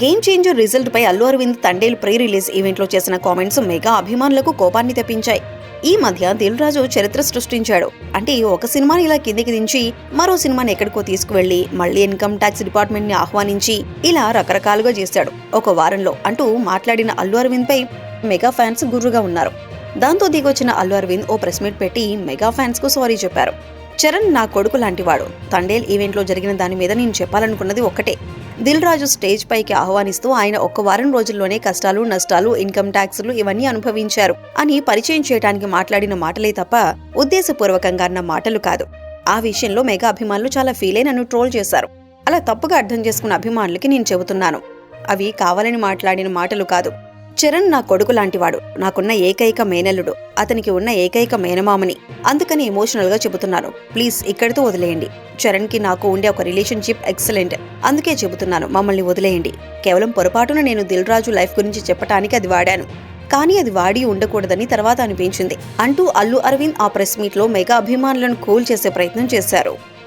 Game changer result పై Allu Aravind Thandel pre release ఈవెంట్లో చేసిన కామెంట్స్ మెగా అభిమానులకు కోపాన్ని తెప్పించాయి. ఈ మధ్య దిల్ రాజు చరిత్ర సృష్టించాడు. అంటే ఒక సినిమాని ఇలా కిందికి దించి మరో సినిమాని ఎక్కడికో తీసుకువెళ్ళి మళ్ళీ ఇన్కమ్ ట్యాక్స్ డిపార్ట్మెంట్ని ఆహ్వానించి ఇలా రకరకాలుగా చేశాడు. ఒక వారంలో అంటూ మాట్లాడిన అల్లు అరవింద్ పై మెగా ఫ్యాన్స్ గుర్రుగా ఉన్నారు. దాంతో దిగొచ్చిన అల్లు అరవింద్ ఓ ప్రెస్ మీట్ పెట్టి మెగా ఫ్యాన్స్కు సారీ చెప్పారు. చరణ్ నా కొడుకు లాంటివాడు. తండేల్ ఈవెంట్లో జరిగిన దాని మీద నేను చెప్పాలనుకున్నది ఒక్కటే. దిల్ రాజు స్టేజ్ పైకి ఆహ్వానిస్తూ ఆయన ఒక్క వారం రోజుల్లోనే కష్టాలు నష్టాలు ఇన్కమ్ ట్యాక్సులు ఇవన్నీ అనుభవించారు. అని పరిచయం చేయడానికి మాట్లాడిన మాటలే తప్ప ఉద్దేశపూర్వకంగా అన్న మాటలు కాదు. ఆ విషయంలో మెగా అభిమానులు చాలా ఫీల్ నన్ను ట్రోల్ చేశారు. అలా తప్పుగా అర్థం చేసుకున్న అభిమానులకి నేను చెబుతున్నాను. అవి కావాలని మాట్లాడిన మాటలు కాదు. చరణ్ నా కొడుకు లాంటివాడు. నాకున్న ఏకైక మేనల్లుడు. అతనికి ఉన్న ఏకైక మేనమామని. అందుకని ఎమోషనల్గా చెబుతున్నాను. ప్లీజ్ ఇక్కడితో వదిలేయండి. చరణ్కి నాకు ఉండే ఒక రిలేషన్షిప్ ఎక్సలెంట్ అందుకే చెబుతున్నాను మమ్మల్ని వదిలేయండి. కేవలం పొరపాటున నేను దిల్ రాజు లైఫ్ గురించి చెప్పటానికి అది వాడాను. కానీ అది వాడి ఉండకూడదని తర్వాత అనిపించింది. అంటూ అల్లు అరవింద్ ఆ ప్రెస్ మీట్లో మెగా అభిమానులను కూల్ చేసే ప్రయత్నం చేశారు.